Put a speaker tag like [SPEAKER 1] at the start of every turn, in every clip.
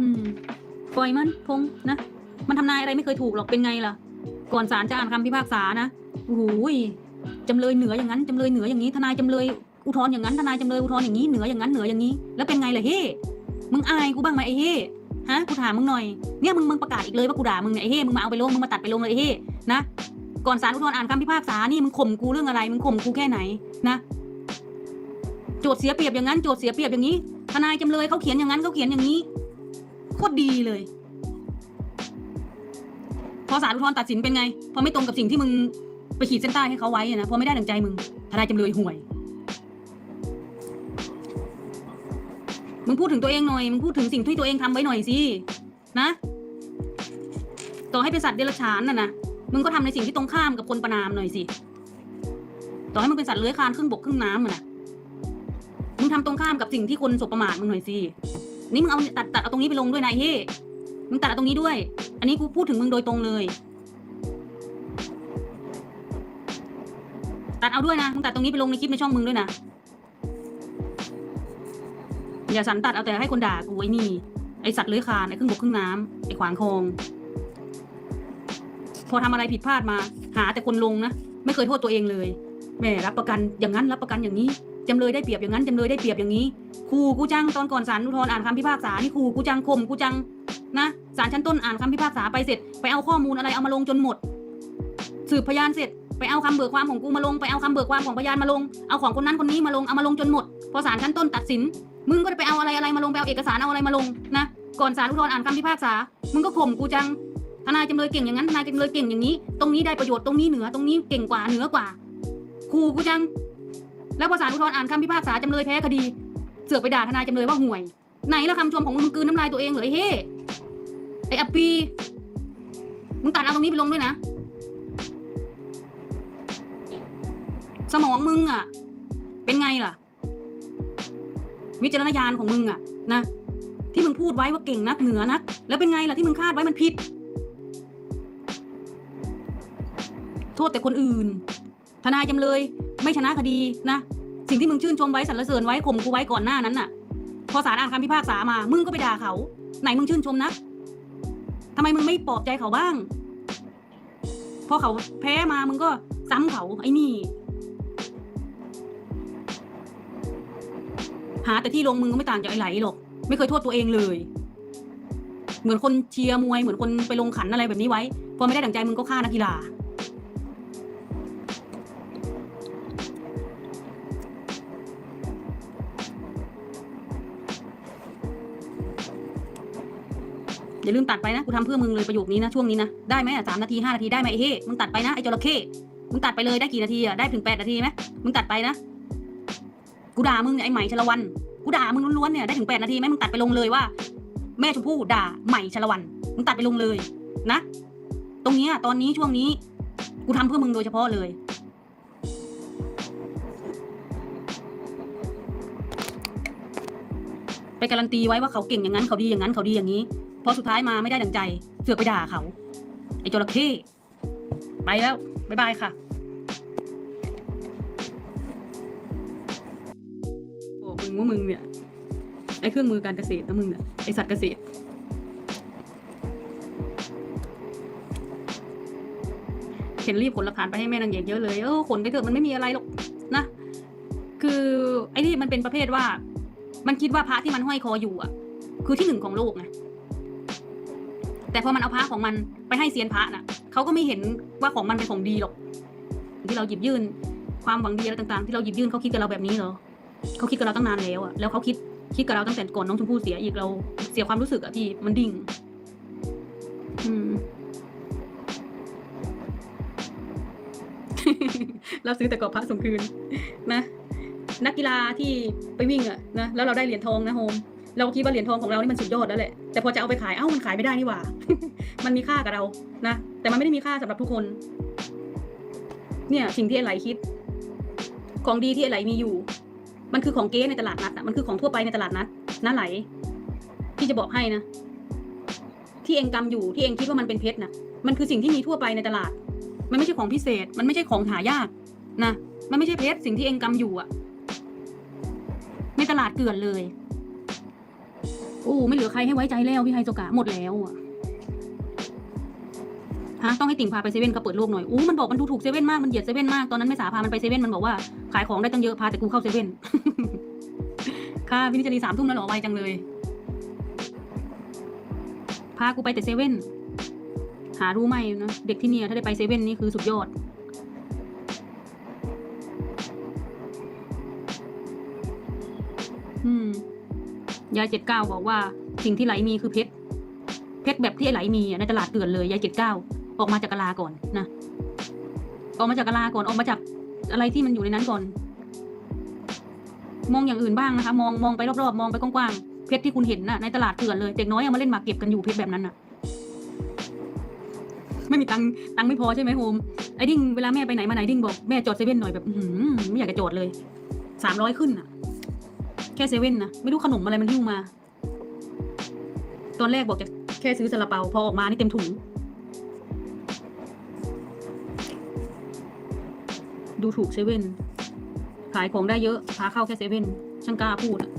[SPEAKER 1] อืมปล่อยมันพงนะ มันทำนายอะไรไม่เคยถูกหรอกเป็นไงล่ะ ก่อนศาลจะอ่านคำพิพากษานะโอ้โหยจำเลยเหนืออย่างนั้นจำเลยเหนืออย่างนี้ ทนายจำเลยอุทธรณ์อย่างนั้นทนายจำเลยอุทธรณ์อย่างนี้เหนืออย่างนั้นเหนืออย่างนี้ แล้วเป็นไงล่ะเฮ้มึงอายกูบ้างไหมไอ้เฮ้ฮะกูถามมึงหน่อยเนี่ยมึงมึงประกาศอีกเลยว่ากูด่ามึงเนี่ยไอ้เฮ้มึงมาเอาไปลงมึงมาตัดไปลงเลยไอ้เฮ้นะก่อนศาลอุทธรณ์อ่านคำพิพากษานี่มึงข่มกูเรื่องอะไรมึงข่มกูแค่ไหนนะโจทย์เสียเปรียบอย่างนั้นโจทย์เสียเปรียบอย่างนี้ ทนายจำเลยเขาเขียนอย่างนั้นเขาเขียนอย่างนี้ โคตรดีเลย พอศาลอุทธรณ์ตัดสินเป็นไง พอไม่ตรงกับสิ่งที่มึงไปขีดเส้นใต้ให้เขาไว้อะนะพอไม่ได้ดังใจมึงทนายจำเลยห่วย มึงพูดถึงตัวเองหน่อย มึงพูดถึงสิ่งที่ตัวเองทำไว้หน่อยสินะ ต่อให้เป็นสัตว์เดรัจฉานน่ะนะมึงก็ทำในสิ่งที่ตรงข้ามกับคนประนามหน่อยสิต่อให้มึงเป็นสัตว์เลื้อยคลานครึ่งบกครึ่งน้ำอะนะมึงทำตรงข้ามกับสิ่งที่คนสบประมาทมึงหน่อยสิ นี่มึงเอาตัดตัดเอาตรงนี้ไปลงด้วยนายเฮ้มึงตัดเอาตรงนี้ด้วย อันนี้กูพูดถึงมึงโดยตรงเลย ตัดเอาด้วยนะ มึงตัดตรงนี้ไปลงในคลิปในช่องมึงด้วยนะ อย่าสันตัดเอาแต่ให้คนด่ากูไอ้นี่ ไอสัตว์เลื้อยคลานไอครึ่งบกครึ่งน้ำไอขวางคลอง พอทำอะไรผิดพลาดมา หาแต่คนลงนะ ไม่เคยโทษตัวเองเลยแหม่รับประกันอย่างนั้นรับประกันอย่างนี้ จำเลยได้เปรียบอย่างนั้นจำเลยได้เปรียบอย่างนี้ครูกูจังตอนก่อนศาลอุทธรณ์อ่านคำพิพากษานี่ครูกูจังข่มกูจังนะศาลชั้นต้นอ่านคำพิพากษาไปเสร็จ ไปเอาข้อมูลอะไรเอามาลงจนหมด สืบพยานเสร็จ ไปเอาคำเบิกความของกูมาลงไปเอาคำเบิกความของพยานมาลงเอาของคนนั้นคนนี้มาลงเอามาลงจนหมดพอศาลชั้นต้นตัดสิน มึงก็จะไปเอาอะไรอะไรมาลงไปเอาเอกสารเอาอะไรมาลงนะก่อนศาลอุทธรณ์อ่านคำพิพากษา มึงก็ข่มกูจังทนายจำเลยเก่งอย่างนั้นทนายจำเลยเก่งอย่างนี้ ตรงนี้ได้ประโยชน์ตรงนี้เหนือตรงนี้เก่งกว่าเหนือกว่าครูกูจัง แล้วพอศาลอุทธรณ์อ่านคำพิพากษาจำเลยแพ้คดี เสือกไปด่าทนายจำเลยว่าห่วย ไหนละคำชมของมึงกืนน้ำลายตัวเองเหรอไอ้เฮ้ไอ้อปีมึงตัดเอาตรงนี้ไปลงด้วยนะ สมองมึงอะเป็นไงล่ะ วิจารณญาณของมึงอะ นะที่มึงพูดไว้ว่าเก่งนักเหนือนัก แล้วเป็นไงล่ะที่มึงคาดไว้มันผิด โทษแต่คนอื่น ทนายจำเลย ไม่ชนะคดีนะ สิ่งที่มึงชื่นชมไว้สรรเสริญไว้ข่มกูไว้ก่อนหน้านั้นน่ะ พอศาลอ่านคำพิพากษามา มึงก็ไปด่าเขา ไหนมึงชื่นชมนะทำไมมึงไม่ปลอบใจเขาบ้าง พอเขาแพ้มามึงก็ซ้ำเขาไอ้นี่ หาแต่ที่ลงมึงก็ไม่ต่างจากไอ้ไหลหรอก ไม่เคยโทษตัวเองเลย เหมือนคนเชียร์มวยเหมือนคนไปลงขันอะไรแบบนี้ไว้ พอไม่ได้ดั่งใจมึงก็ฆ่านักกีฬา อย่าลืมตัดไปนะกูทำเพื่อมึงเลยประโยคนี้นะช่วงนี้นะได้ไหมอะสามนาทีห้านาทีได้ไหมไอ้เฮ้มึงตัดไปนะไอ้จระเข้มึงตัดไปเลยได้กี่นาทีอะได้ถึงแปดนาทีไหมมึงตัดไปนะกูด่ามึงเนี่ยไอ้ไหมชลวันกูด่ามึงล้วนๆเนี่ยได้ถึงแปดนาทีไหมมึงตัดไปลงเลยว่า แม่ชมพู่ด่าไหม่ชลวันมึงตัดไปลงเลยนะ ตรงเนี้ยตอนนี้ช่วงนี้ กูทำเพื่อมึงโดยเฉพาะเลยไปการันตีไว้ว่าเขาเก่งอย่างนั้นเขาดีอย่างนั้นเขาดีอย่างนี้ พอสุดท้ายมาไม่ได้ดังใจ เสือกไปด่าเขา ไอ้จระเข้ไปแล้ว บ๊ายบายค่ะโอ้มึงว่ามึงเนี่ย ไอ้เครื่องมือการเกษตรนะมึงเนี่ยไอ้สัตว์เกษตรเห็นรีบขนหลักฐานไปให้แม่นางเอกเยอะเลยเออขนไปเถอะมันไม่มีอะไรหรอกนะ คือไอ้นี่มันเป็นประเภทว่า มันคิดว่าพระที่มันห้อยคออยู่อะ คือที่หนึ่งของโลกไง แต่พอมันเอาพระของมันไปให้เซียนพระน่ะเขาก็ไม่เห็นว่าของมันเป็นของดีหรอก ที่เราหยิบยื่นความหวังดีอะไรต่างๆ ที่เราหยิบยื่นเขาคิดกับเราแบบนี้เหรอเขาคิดกับเราตั้งนานแล้วอะแล้วเขาคิดคิดกับเราตั้งแต่ก่อนน้องชมพู่เสียอีกเราเสียความรู้สึกอะที่มันดิ่ง อืม เราซื้อแต่กอบพระส่งคืน นะ นักกีฬาที่ไปวิ่งอะนะแล้วเราได้เหรียญทองนะโฮม เราคิดว่าเหรียญทองของเรานี่มันสุดยอดแล้วแหละแต่พอจะเอาไปขายเอ้ามันขายไม่ได้นี่หว่า มันมีค่ากับเรานะแต่มันไม่ได้มีค่าสำหรับทุกคน เนี่ยสิ่งที่ไอ้ไหลคิด ของดีที่ไอ้ไหลมีอยู่ มันคือของเก๊ในตลาดนัดอะมันคือของทั่วไปในตลาดนัดน้าไหลที่จะบอกให้นะที่เองกำอยู่ที่เองคิดว่ามันเป็นเพชรนะมันคือสิ่งที่มีทั่วไปในตลาด มันไม่ใช่ของพิเศษ มันไม่ใช่ของหายากนะมันไม่ใช่เพชรสิ่งที่เองกำอยู่อะในตลาดเกลื่อนเลย โอ้ไม่เหลือใครให้ไว้ใจแล้วพี่ไฮโซกะหมดแล้วอะฮะต้องให้ติ่งพาไปเซเว่นก็เปิดโลกหน่อยอู้มันบอกมันดูถูกเซเว่นมากมันเหยียดเซเว่นมากตอนนั้นไม่สาพามันไปเซเว่นมันบอกว่าขายของได้ตั้งเยอะพาแต่กูเข้าเซเว่นค่ะพี่นิจรีสามทุ่มแล้วหรอไวจังเลย พากูไปแต่เซเว่นหารู้ไหมนะเด็กที่เนี่ยถ้าได้ไปเซเว่นนี่คือสุดยอด ยายเจ็ดเก้าบอกว่าสิ่งที่ไหลมีคือเพชรเพชรแบบที่ไหลมีในตลาดเกือนเลยยายเจ็ดเก้าออกมาจากกะลาก่อนนะออกมาจากกะลาก่อนออกมาจากอะไรที่มันอยู่ในนั้นก่อน มองอย่างอื่นบ้างนะคะ มองมองไปรอบๆมองไปกว้างๆเพชรที่คุณเห็นน่ะในตลาดเกือนเลยเด็กน้อยเอามาเล่นหมากเก็บกันอยู่เพชรแบบนั้นน่ะไม่มีตังตังไม่พอใช่ไหมโฮมไอ้ดิ้งเวลาแม่ไปไหนมาไหนดิ้งบอกแม่จอดเซเว่นหน่อยแบบอืไม่อยากจะจอดเลยสามร้อยขึ้นน่ะ แค่เซเว่นนะไม่รู้ขนมอะไรมันหิ้วมา ตอนแรกบอกจะแค่ซื้อซาลาเปาพอออกมานี่เต็มถุง ดูถูกเซเว่นขายของได้เยอะพาเข้าแค่เซเว่นช่างกล้าพูดอะ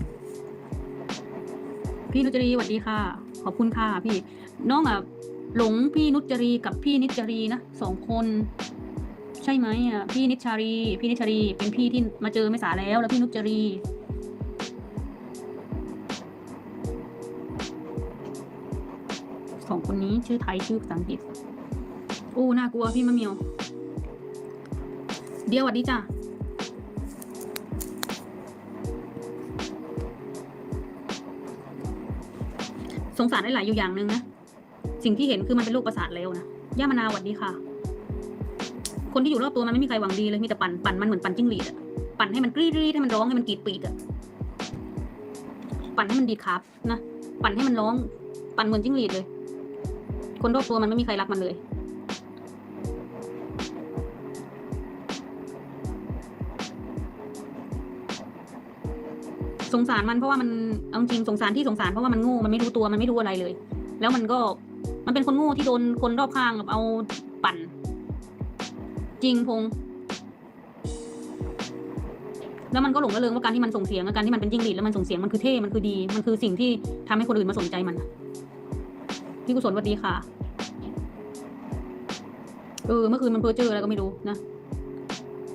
[SPEAKER 1] พี่นุจรีสวัสดีค่ะ ขอบคุณค่ะพี่ น้องอะหลงพี่นุจรีกับพี่นิจรีนะสองคน ใช่ไหมอะพี่นิชารี พี่นิชารี เป็นพี่ที่มาเจอไม่สาแล้ว แล้วพี่นุจรี คนนี้ชื่อไทยชื่อภาษาอังกฤษโอ้น่ากลัวพี่มะเมียว เดียวสวัสดีจ้ะสงสารได้หลายอยู่อย่างหนึ่งนะ สิ่งที่เห็นคือมันเป็นโรคประสาทแล้วนะ ย่ามะนาวสวัสดีค่ะ คนที่อยู่รอบตัวมันไม่มีใครหวังดีเลย มีแต่ปั่นปั่นมันเหมือนปั่นจิ้งหรีดอะปั่นให้มันกรีดกรีดให้มันร้องให้มันกรีดปีกอะปั่นให้มันดีครับนะ ปั่นให้มันร้อง ปั่นเหมือนจิ้งหรีดเลย คนรอบตัวมันไม่มีใครรักมันเลย สงสารมันเพราะว่ามันเอาจริงสงสารที่สงสารเพราะว่ามันโง่มันไม่รู้ตัวมันไม่รู้อะไรเลย แล้วมันก็มันเป็นคนโง่ที่โดนคนรอบข้างแบบเอาปั่น จริงพงษ์แล้วมันก็หลงระเริงว่าการที่มันส่งเสียงกับการที่มันเป็นจิ้งหรีดแล้วมันส่งเสียงมันคือเท่ มันคือดี มันคือสิ่งที่ทำให้คนอื่นมาสนใจมัน พี่กุศลสวัสดีค่ะ เออเมื่อคืนมันเพ้อเจออะไรก็ไม่รู้นะ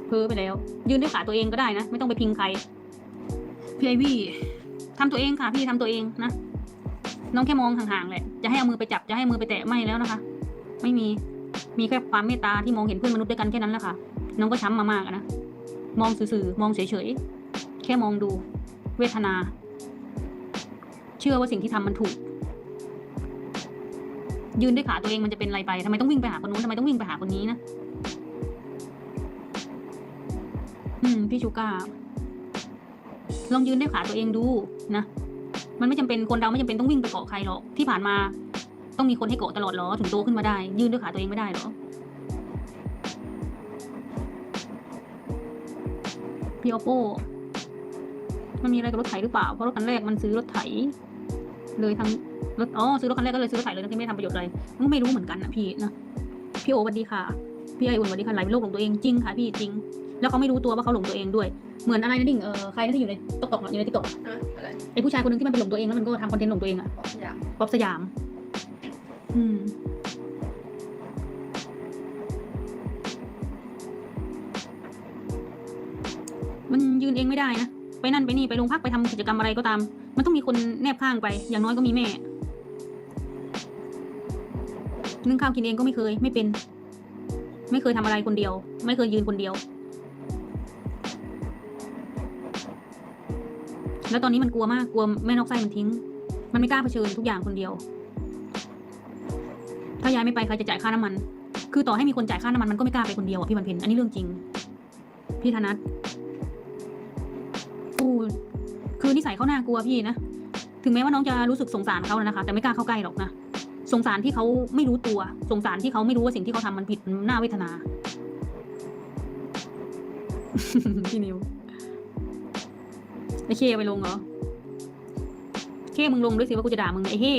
[SPEAKER 1] เพ้อไปแล้ว ยืนด้วยขาตัวเองก็ได้นะ ไม่ต้องไปพิงใครพี่ไอวี่ทำตัวเองค่ะ พี่ทำตัวเองนะน้องแค่มองห่างๆแหละจะให้เอามือไปจับจะให้มือไปแตะไม่แล้วนะคะ ไม่มีมีแค่ความเมตตาที่มองเห็นเพื่อนมนุษย์ด้วยกันแค่นั้นแหละค่ะ น้องก็ช้ำมามากนะมองสื่อๆมองเฉยๆแค่มองดู เวทนา เชื่อว่าสิ่งที่ทำมันถูก ยืนด้วยขาตัวเองมันจะเป็นอะไรไปทำไมต้องวิ่งไปหาคนนู้นทำไมต้องวิ่งไปหาคนนี้นะอืมพี่ชูก้าลองยืนด้วยขาตัวเองดูนะมันไม่จำเป็นคนเราไม่จำเป็นต้องวิ่งไปเกาะใครหรอกที่ผ่านมา ต้องมีคนให้เกาะตลอดหรอถึงโตขึ้นมาได้ ยืนด้วยขาตัวเองไม่ได้หรอพี่โอโปมันมีอะไรกับรถไถหรือเปล่าเพราะรถคันแรกมันซื้อรถไถ เลยทั้งรถอ๋อซื้อรถคันแรกก็เลยซื้อรถไถเลยทั้งที่ไม่ได้ทำประโยชน์อะไรมันก็ไม่รู้เหมือนกันนะพี่นะพี่โอสวัสดีค่ะพี่ไออุ่นสวัสดีค่ะไหลเป็นโรคหลงตัวเองจริงค่ะพี่จริง แล้วเขาไม่รู้ตัวว่าเขาหลงตัวเองด้วยเหมือนอะไรนะดิ่งเออใครนะที่อยู่ในตกตกอยู่ในติ๊กต็อก
[SPEAKER 2] เอออะไร
[SPEAKER 1] ไอผู้ชายคนหนึงที่มันไปหลงตัวเองแล้วมันก็ทำคอนเทนต์หลงตัวเองอะ
[SPEAKER 2] บอกอย่าง
[SPEAKER 1] ป๊อปสยาม อืมมันยืนเองไม่ได้นะ ไปนั่นไปนี่ไปโรงพักไปทำกิจกรรมอะไรก็ตาม มันต้องมีคนแนบข้างไป อย่างน้อยก็มีแม่ นึ่งข้าวกินเองก็ไม่เคย ไม่เป็น ไม่เคยทำอะไรคนเดียว ไม่เคยยืนคนเดียว แล้วตอนนี้มันกลัวมาก กลัวแม่นอกไส้มันทิ้ง มันไม่กล้าเผชิญทุกอย่างคนเดียว ถ้ายายไม่ไปใครจะจ่ายค่าน้ำมัน คือต่อให้มีคนจ่ายค่าน้ำมันมันก็ไม่กล้าไปคนเดียวอะพี่บันเพ็ญอันนี้เรื่องจริง พี่ธนัท คือนิสัยเขาน่ากลัวพี่นะ ถึงแม้ว่าน้องจะรู้สึกสงสารเขาแล้วนะคะ แต่ไม่กล้าเข้าใกล้หรอกนะ สงสารที่เขาไม่รู้ตัว สงสารที่เขาไม่รู้ว่าสิ่งที่เขาทำมันผิดมันน่าเวทนา พี่นิวไอ้เคอาไปลงเหรอเคมึงลงด้วยสิว่ากูจะด่ามึงไอ้เฮ่